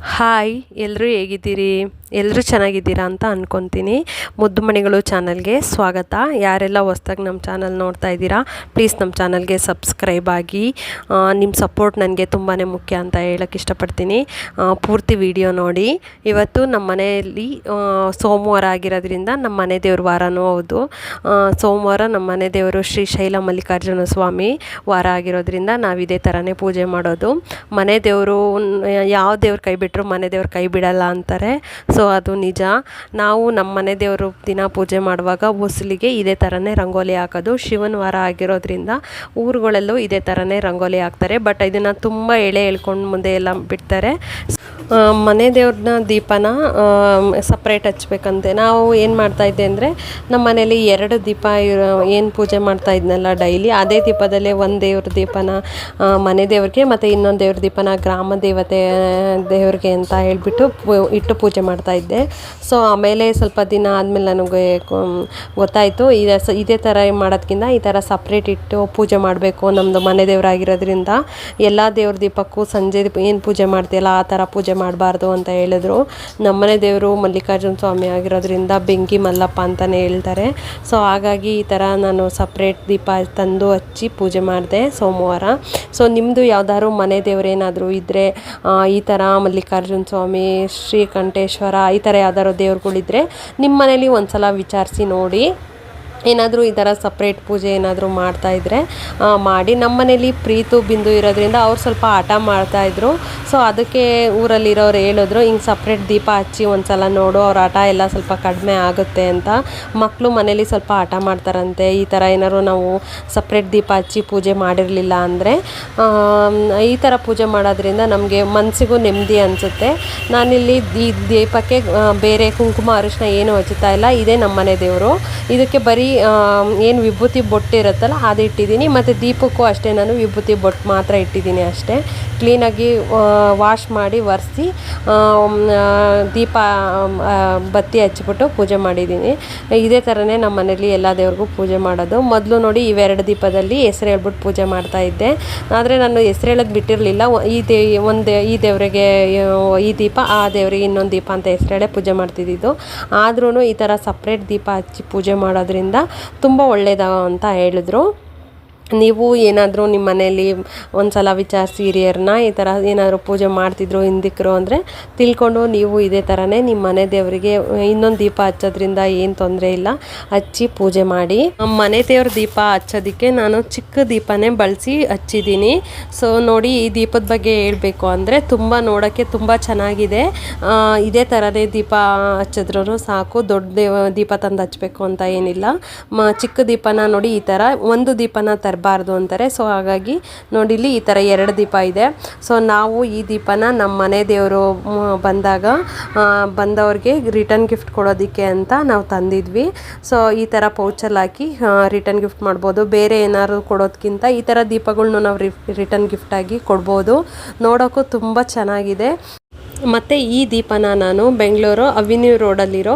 Hi ಎಲ್ಲರೂ ಹೇಗಿದ್ದೀರಿ? ಎಲ್ಲರೂ ಚೆನ್ನಾಗಿದ್ದೀರಾ ಅಂತ ಅಂದ್ಕೊತೀನಿ ಮುದ್ದು ಮನೆಗಳು ಚಾನಲ್ಗೆ ಸ್ವಾಗತ. ಯಾರೆಲ್ಲ ಹೊಸ್ದಾಗಿ ನಮ್ಮ ಚಾನಲ್ ನೋಡ್ತಾ ಇದ್ದೀರಾ, ಪ್ಲೀಸ್ ನಮ್ಮ ಚಾನಲ್ಗೆ ಸಬ್ಸ್ಕ್ರೈಬ್ ಆಗಿ. ನಿಮ್ಮ ಸಪೋರ್ಟ್ ನನಗೆ ತುಂಬಾ ಮುಖ್ಯ ಅಂತ ಹೇಳೋಕ್ಕೆ ಇಷ್ಟಪಡ್ತೀನಿ. ಪೂರ್ತಿ ವಿಡಿಯೋ ನೋಡಿ. ಇವತ್ತು ನಮ್ಮ ಮನೆಯಲ್ಲಿ ಸೋಮವಾರ ಆಗಿರೋದ್ರಿಂದ ನಮ್ಮ ಮನೆ ದೇವ್ರ ವಾರನೂ ಹೌದು. ಸೋಮವಾರ ನಮ್ಮ ಮನೆ ದೇವರು ಶ್ರೀ ಶೈಲ ಮಲ್ಲಿಕಾರ್ಜುನ ಸ್ವಾಮಿ ವಾರ ಆಗಿರೋದ್ರಿಂದ ನಾವು ಇದೇ ಥರನೇ ಪೂಜೆ ಮಾಡೋದು. ಮನೆ ದೇವರು ಯಾವ ದೇವ್ರ ಕೈ ಬಿಟ್ಟರು ಮನೆ ದೇವ್ರ ಕೈ ಬಿಡಲ್ಲ ಅಂತಾರೆ. ಸೊ ಅದು ನಿಜ. ನಾವು ನಮ್ಮ ಮನೆ ದೇವರು ದಿನ ಪೂಜೆ ಮಾಡುವಾಗ ಹೊಸಲಿಗೆ ಇದೇ ಥರನೇ ರಂಗೋಲಿ ಹಾಕೋದು. ಶಿವನ ವಾರ ಆಗಿರೋದ್ರಿಂದ ಊರುಗಳಲ್ಲೂ ಇದೇ ಥರನೇ ರಂಗೋಲಿ ಹಾಕ್ತಾರೆ. ಬಟ್ ಇದನ್ನು ತುಂಬ ಎಳೆ ಎಳ್ಕೊಂಡು ಮುಂದೆ ಎಲ್ಲ ಬಿಡ್ತಾರೆ. ಮನೆ ದೇವ್ರನ್ನ ದೀಪನ ಸಪ್ರೇಟ್ ಹಚ್ಬೇಕಂತೆ. ನಾವು ಏನು ಮಾಡ್ತಾ ಇದ್ದೆ ಅಂದರೆ, ನಮ್ಮ ಮನೇಲಿ ಎರಡು ದೀಪ ಏನು ಪೂಜೆ ಮಾಡ್ತಾ ಇದ್ನಲ್ಲ ಡೈಲಿ, ಅದೇ ದೀಪದಲ್ಲೇ ಒಂದು ದೇವ್ರ ದೀಪನ ಮನೆ ದೇವ್ರಿಗೆ ಮತ್ತು ಇನ್ನೊಂದು ದೇವ್ರ ದೀಪನ ಗ್ರಾಮ ದೇವತೆ ದೇವ್ರಿಗೆ ಅಂತ ಹೇಳಿಬಿಟ್ಟು ಇಟ್ಟು ಪೂಜೆ ಮಾಡ್ತಾ ಇದ್ದೆ. ಸೊ ಆಮೇಲೆ ಸ್ವಲ್ಪ ದಿನ ಆದಮೇಲೆ ನನಗೆ ಗೊತ್ತಾಯಿತು, ಇದೇ ಇದೇ ಥರ ಮಾಡೋದ್ಕಿಂತ ಈ ಥರ ಸಪ್ರೇಟ್ ಇಟ್ಟು ಪೂಜೆ ಮಾಡಬೇಕು ನಮ್ಮದು ಮನೆ ದೇವರಾಗಿರೋದ್ರಿಂದ. ಎಲ್ಲ ದೇವ್ರ ದೀಪಕ್ಕೂ ಸಂಜೆ ಏನು ಪೂಜೆ ಮಾಡ್ತೀಯಲ್ಲ, ಆ ಥರ ಪೂಜೆ ಮಾಡಬಾರ್ದು ಅಂತ ಹೇಳಿದ್ರು. ನಮ್ಮನೆ ದೇವರು ಮಲ್ಲಿಕಾರ್ಜುನ ಸ್ವಾಮಿ ಆಗಿರೋದ್ರಿಂದ ಬೆಂಕಿ ಮಲ್ಲಪ್ಪ ಅಂತಲೇ ಹೇಳ್ತಾರೆ. ಸೊ ಹಾಗಾಗಿ ಈ ಥರ ನಾನು ಸಪ್ರೇಟ್ ದೀಪ ತಂದು ಹಚ್ಚಿ ಪೂಜೆ ಮಾಡಿದೆ ಸೋಮವಾರ. ಸೊ ನಿಮ್ಮದು ಯಾವ್ದಾದ್ರು ಮನೆ ದೇವರೇನಾದರೂ ಇದ್ದರೆ ಈ ಥರ ಮಲ್ಲಿಕಾರ್ಜುನ ಸ್ವಾಮಿ, ಶ್ರೀಕಂಠೇಶ್ವರ, ಈ ಥರ ಯಾವ್ದಾದ್ರು ದೇವ್ರುಗಳಿದ್ರೆ ನಿಮ್ಮ ಮನೇಲಿ ಒಂದ್ಸಲ ವಿಚಾರಿಸಿ ನೋಡಿ. ಏನಾದರೂ ಈ ಥರ ಸಪ್ರೇಟ್ ಪೂಜೆ ಏನಾದರೂ ಮಾಡ್ತಾಯಿದ್ರೆ ಮಾಡಿ. ನಮ್ಮ ಮನೇಲಿ ಪ್ರೀತು, ಬಿಂದು ಇರೋದ್ರಿಂದ ಅವ್ರು ಸ್ವಲ್ಪ ಹಠ ಮಾಡ್ತಾಯಿದ್ರು ಸೊ ಅದಕ್ಕೆ ಊರಲ್ಲಿರೋರು ಹೇಳಿದ್ರು, ಹಿಂಗೆ ಸಪ್ರೇಟ್ ದೀಪ ಹಚ್ಚಿ ಒಂದ್ಸಲ ನೋಡು, ಅವ್ರ ಹಠ ಎಲ್ಲ ಸ್ವಲ್ಪ ಕಡಿಮೆ ಆಗುತ್ತೆ ಅಂತ. ಮಕ್ಕಳು ಮನೇಲಿ ಸ್ವಲ್ಪ ಹಠ ಮಾಡ್ತಾರಂತೆ. ಈ ಥರ ಏನಾದ್ರು ನಾವು ಸಪ್ರೇಟ್ ದೀಪ ಹಚ್ಚಿ ಪೂಜೆ ಮಾಡಿರಲಿಲ್ಲ ಅಂದರೆ ಈ ಥರ ಪೂಜೆ ಮಾಡೋದ್ರಿಂದ ನಮಗೆ ಮನಸ್ಸಿಗೂ ನೆಮ್ಮದಿ ಅನಿಸುತ್ತೆ. ನಾನಿಲ್ಲಿ ಈ ದೀಪಕ್ಕೆ ಬೇರೆ ಕುಂಕುಮ, ಅರಿಶಿನ ಏನು ಹಚ್ಚುತ್ತಾ ಇಲ್ಲ, ಇದೇ ನಮ್ಮನೆ ದೇವರು. ಇದಕ್ಕೆ ಬರೀ ಏನು ವಿಭೂತಿ ಬೊಟ್ಟು ಇರುತ್ತಲ್ಲ ಅದು ಇಟ್ಟಿದ್ದೀನಿ. ಮತ್ತು ದೀಪಕ್ಕೂ ಅಷ್ಟೇ ನಾನು ವಿಭೂತಿ ಬೊಟ್ಟು ಮಾತ್ರ ಇಟ್ಟಿದ್ದೀನಿ ಅಷ್ಟೇ. ಕ್ಲೀನಾಗಿ ವಾಶ್ ಮಾಡಿ, ಒರೆಸಿ ದೀಪ ಬತ್ತಿ ಹಚ್ಬಿಟ್ಟು ಪೂಜೆ ಮಾಡಿದ್ದೀನಿ. ಇದೇ ಥರನೇ ನಮ್ಮ ಮನೇಲಿ ಎಲ್ಲ ದೇವ್ರಿಗೂ ಪೂಜೆ ಮಾಡೋದು. ಮೊದಲು ನೋಡಿ ಇವೆರಡು ದೀಪದಲ್ಲಿ ಹೆಸ್ರು ಹೇಳ್ಬಿಟ್ಟು ಪೂಜೆ ಮಾಡ್ತಾ ಇದ್ದೆ. ಆದರೆ ನಾನು ಹೆಸ್ರು ಹೇಳೋದು ಬಿಟ್ಟಿರಲಿಲ್ಲ. ಈ ದೇ, ಒಂದು ಈ ದೇವರಿಗೆ ಈ ದೀಪ, ಆ ದೇವರಿಗೆ ಇನ್ನೊಂದು ದೀಪ ಅಂತ ಹೆಸ್ರು ಹೇಳೇ ಪೂಜೆ ಮಾಡ್ತಿದ್ದಿದ್ದು. ಆದ್ರೂ ಈ ಥರ ಸಪ್ರೇಟ್ ದೀಪ ಹಚ್ಚಿ ಪೂಜೆ ಮಾಡೋದ್ರಿಂದ ತುಂಬ ಒಳ್ಳೆಯದ ಅಂತ ಹೇಳಿದ್ರು. ನೀವು ಏನಾದರೂ ನಿಮ್ಮ ಮನೆಯಲ್ಲಿ ಒಂದು ಸಲ ವಿಚಾರಿಸಿ ಹಿರಿಯರನ್ನ ಈ ಥರ ಏನಾದರೂ ಪೂಜೆ ಮಾಡ್ತಿದ್ರು ಹಿಂದಿಕ್ಕರು ಅಂದರೆ ತಿಳ್ಕೊಂಡು ನೀವು ಇದೇ ಥರನೇ ನಿಮ್ಮ ಮನೆ ದೇವರಿಗೆ ಇನ್ನೊಂದು ದೀಪ ಹಚ್ಚೋದ್ರಿಂದ ಏನು ತೊಂದರೆ ಇಲ್ಲ. ಹಚ್ಚಿ ಪೂಜೆ ಮಾಡಿ. ಮನೆ ದೇವ್ರ ದೀಪ ಹಚ್ಚೋದಕ್ಕೆ ನಾನು ಚಿಕ್ಕ ದೀಪನೇ ಬಳಸಿ ಹಚ್ಚಿದ್ದೀನಿ. ಸೊ ನೋಡಿ ಈ ದೀಪದ ಬಗ್ಗೆ ಹೇಳಬೇಕು ಅಂದರೆ ತುಂಬ ನೋಡೋಕ್ಕೆ ತುಂಬ ಚೆನ್ನಾಗಿದೆ. ಇದೇ ಥರನೇ ದೀಪ ಹಚ್ಚಿದ್ರೂ ಸಾಕು, ದೊಡ್ಡ ದೇವ ದೀಪ ತಂದು ಹಚ್ಚಬೇಕು ಅಂತ ಏನಿಲ್ಲ. ಮ, ಚಿಕ್ಕ ದೀಪನ ನೋಡಿ ಈ ಥರ ಒಂದು ದೀಪನ ತರಬಾರ್ದು ಅಂತಾರೆ. ಸೊ ಹಾಗಾಗಿ ನೋಡಿ, ಇಲ್ಲಿ ಈ ಥರ ಎರಡು ದೀಪ ಇದೆ. ಸೊ ನಾವು ಈ ದೀಪನ ನಮ್ಮ ಮನೆ ದೇವರು ಬಂದಾಗ ಬಂದವ್ರಿಗೆ ರಿಟರ್ನ್ ಗಿಫ್ಟ್ ಕೊಡೋದಕ್ಕೆ ಅಂತ ನಾವು ತಂದಿದ್ವಿ. ಸೊ ಈ ಥರ ಪೌಚಲ್ಲಿ ಹಾಕಿ ರಿಟರ್ನ್ ಗಿಫ್ಟ್ ಮಾಡ್ಬೋದು. ಬೇರೆ ಏನಾದ್ರು ಕೊಡೋದಕ್ಕಿಂತ ಈ ಥರ ದೀಪಗಳನ್ನೂ ನಾವು ರಿಟರ್ನ್ ಗಿಫ್ಟಾಗಿ ಕೊಡ್ಬೋದು. ನೋಡೋಕ್ಕೂ ತುಂಬ ಚೆನ್ನಾಗಿದೆ. ಮತ್ತು ಈ ದೀಪನ ನಾನು ಬೆಂಗಳೂರು ಅವಿನ್ಯೂ ರೋಡಲ್ಲಿರೋ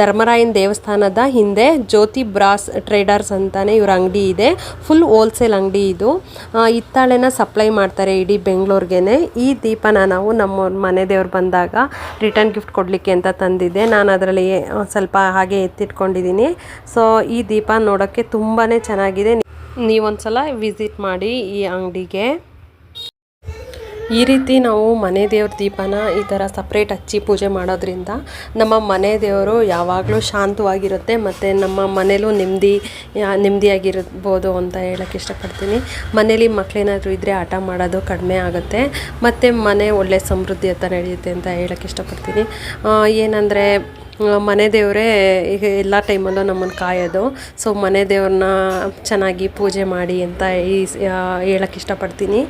ಧರ್ಮರಾಯನ ದೇವಸ್ಥಾನದ ಹಿಂದೆ ಜ್ಯೋತಿ ಬ್ರಾಸ್ ಟ್ರೇಡರ್ಸ್ ಅಂತಲೇ ಇವ್ರ ಅಂಗಡಿ ಇದೆ. ಫುಲ್ ಹೋಲ್ಸೇಲ್ ಅಂಗಡಿ ಇದು. ಹಿತ್ತಾಳೆನ ಸಪ್ಲೈ ಮಾಡ್ತಾರೆ ಇಡೀ ಬೆಂಗಳೂರಿಗೆ ಈ ದೀಪನ ನಾವು ನಮ್ಮ ಮನೆ ದೇವ್ರು ಬಂದಾಗ ರಿಟರ್ನ್ ಗಿಫ್ಟ್ ಕೊಡಲಿಕ್ಕೆ ಅಂತ ತಂದಿದ್ದೆ. ನಾನು ಅದರಲ್ಲಿ ಸ್ವಲ್ಪ ಹಾಗೆ ಎತ್ತಿಟ್ಕೊಂಡಿದ್ದೀನಿ. ಸೊ ಈ ದೀಪ ನೋಡೋಕ್ಕೆ ತುಂಬಾ ಚೆನ್ನಾಗಿದೆ. ನೀವೊಂದ್ಸಲ ವಿಸಿಟ್ ಮಾಡಿ ಈ ಅಂಗಡಿಗೆ. ಈ ರೀತಿ ನಾವು ಮನೆ ದೇವ್ರ ದೀಪನ ಈ ಥರ ಸಪ್ರೇಟ್ ಹಚ್ಚಿ ಪೂಜೆ ಮಾಡೋದ್ರಿಂದ ನಮ್ಮ ಮನೆ ದೇವರು ಯಾವಾಗಲೂ ಶಾಂತವಾಗಿರುತ್ತೆ ಮತ್ತು ನಮ್ಮ ಮನೇಲೂ ನೆಮ್ಮದಿ ನೆಮ್ಮದಿಯಾಗಿರ್ಬೋದು ಅಂತ ಹೇಳಕ್ಕೆ ಇಷ್ಟಪಡ್ತೀನಿ. ಮನೇಲಿ ಮಕ್ಕಳೇನಾದರೂ ಇದ್ದರೆ ಆಟ ಮಾಡೋದು ಕಡಿಮೆ ಆಗುತ್ತೆ. ಮತ್ತು ಮನೆ ಒಳ್ಳೆ ಸಮೃದ್ಧಿ ಅಂತ ನಡೆಯುತ್ತೆ ಅಂತ ಹೇಳಕ್ಕೆ ಇಷ್ಟಪಡ್ತೀನಿ. ಏನಂದರೆ ಮನೆ ದೇವರೇ, ಈಗ ಎಲ್ಲ ಟೈಮಲ್ಲೂ ನಮ್ಮನ್ನು ಕಾಯೋದು. ಸೊ ಮನೆ ದೇವ್ರನ್ನ ಚೆನ್ನಾಗಿ ಪೂಜೆ ಮಾಡಿ ಅಂತ ಈ ಹೇಳಕ್ಕೆ ಇಷ್ಟಪಡ್ತೀನಿ.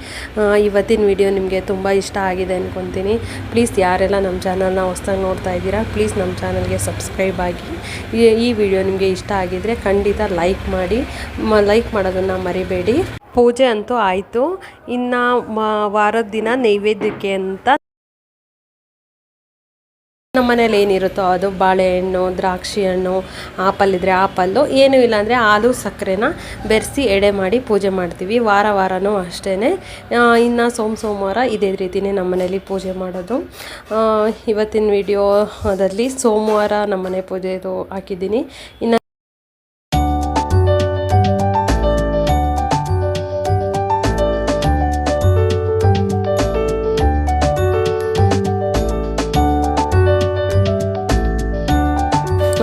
ಇವತ್ತಿನ ವಿಡಿಯೋ ನಿಮಗೆ ತುಂಬ ಇಷ್ಟ ಆಗಿದೆ ಅಂದ್ಕೊತೀನಿ ಪ್ಲೀಸ್ ಯಾರೆಲ್ಲ ನಮ್ಮ ಚಾನಲ್ನ ಹೊಸ್ದಾಗಿ ನೋಡ್ತಾ ಇದ್ದೀರಾ ಪ್ಲೀಸ್ ನಮ್ಮ ಚಾನಲ್ಗೆ ಸಬ್ಸ್ಕ್ರೈಬ್ ಆಗಿ. ಈ ವಿಡಿಯೋ ನಿಮಗೆ ಇಷ್ಟ ಆಗಿದರೆ ಖಂಡಿತ ಲೈಕ್ ಮಾಡಿ ಲೈಕ್ ಮಾಡೋದನ್ನು ಮರಿಬೇಡಿ. ಪೂಜೆ ಅಂತೂ ಆಯಿತು. ಇನ್ನು ವಾರದ ದಿನ ನೈವೇದ್ಯಕ್ಕೆ ಅಂತ ನಮ್ಮ ಮನೇಲಿ ಏನಿರುತ್ತೋ ಅದು ಬಾಳೆಹಣ್ಣು ದ್ರಾಕ್ಷಿ ಹಣ್ಣು ಆಪಲ್ ಇದ್ದರೆ ಆಪಲ್ಲು, ಏನೂ ಇಲ್ಲ ಅಂದರೆ ಹಾಲು, ಸಕ್ಕರೆನ ಬೆರೆಸಿ ಎಡೆ ಮಾಡಿ ಪೂಜೆ ಮಾಡ್ತೀವಿ. ವಾರ ವಾರನೂ ಅಷ್ಟೇ ಇನ್ನು ಸೋಮ ಸೋಮವಾರ ಇದೇ ರೀತಿಯೇ ನಮ್ಮ ಮನೇಲಿ ಪೂಜೆ ಮಾಡೋದು. ಇವತ್ತಿನ ವಿಡಿಯೋದಲ್ಲಿ ಸೋಮವಾರ ನಮ್ಮ ಮನೆ ಪೂಜೆದು ಹಾಕಿದ್ದೀನಿ. ಇನ್ನು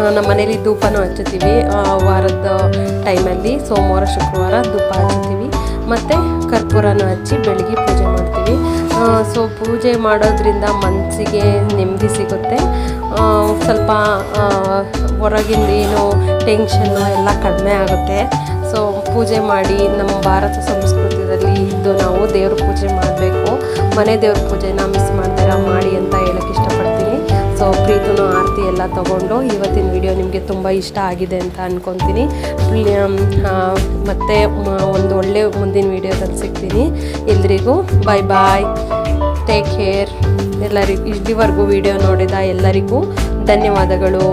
ನಮ್ಮ ಮನೇಲಿ ಧೂಪನೂ ಹಚ್ಚುತ್ತೀವಿ ವಾರದ ಟೈಮಲ್ಲಿ ಸೋಮವಾರ, ಶುಕ್ರವಾರ ಧೂಪ ಹಚ್ಚುತ್ತೀವಿ. ಮತ್ತು ಕರ್ಪೂರನ ಹಚ್ಚಿ ಬೆಳಗ್ಗೆ ಪೂಜೆ ಮಾಡ್ತೀವಿ. ಸೊ ಪೂಜೆ ಮಾಡೋದ್ರಿಂದ ಮನಸ್ಸಿಗೆ ನೆಮ್ಮದಿ ಸಿಗುತ್ತೆ. ಸ್ವಲ್ಪ ಹೊರಗಿಂದ ಏನು ಟೆನ್ಷನ್ನು ಎಲ್ಲ ಕಡಿಮೆ ಆಗುತ್ತೆ. ಸೊ ಪೂಜೆ ಮಾಡಿ ನಮ್ಮ ಭಾರತ ಸಂಸ್ಕೃತಿಯಲ್ಲಿ ಇದ್ದು ನಾವು ದೇವ್ರ ಪೂಜೆ ಮಾಡಬೇಕು. ಮನೆ ದೇವ್ರ ಪೂಜೆನ ಮಿಸ್ ಮಾಡ್ತೀರ? ಮಾಡಿ ಅಂತ ಹೇಳಕ್ಕೆ ಇಷ್ಟಪಡ್ತೀನಿ. ಸೊ ಪ್ರೀತನು ಆರತಿ ಎಲ್ಲ ತೊಗೊಂಡು ಇವತ್ತಿನ ವಿಡಿಯೋ ನಿಮಗೆ ತುಂಬ ಇಷ್ಟ ಆಗಿದೆ ಅಂತ ಅಂದ್ಕೊತೀನಿ ಮತ್ತೆ ಒಂದು ಒಳ್ಳೆ ಮುಂದಿನ ವಿಡಿಯೋದಲ್ಲಿ ಸಿಗ್ತೀನಿ. ಎಲ್ರಿಗೂ ಬಾಯ್ ಬಾಯ್ ಟೇಕ್ ಕೇರ್ ಎಲ್ಲರಿಗೂ ಇಲ್ಲಿವರೆಗೂ ವಿಡಿಯೋ ನೋಡಿದ ಎಲ್ಲರಿಗೂ ಧನ್ಯವಾದಗಳು.